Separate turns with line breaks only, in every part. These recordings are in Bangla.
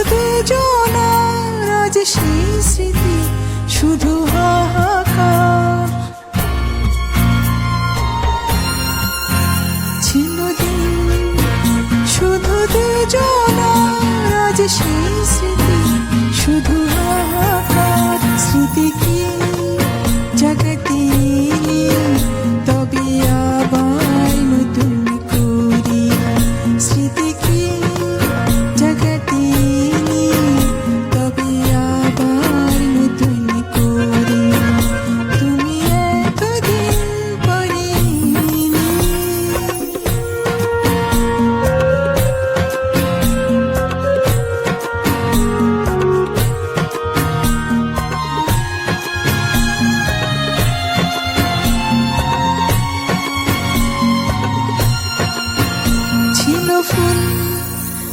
শুধু আজ সেই স্মৃতি শুধু হাহাকার। ছিল দিন শুধু তেজনার আজ সেই স্মৃতি শুধু হাহাকার। স্মৃতি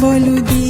বলু দিয়ে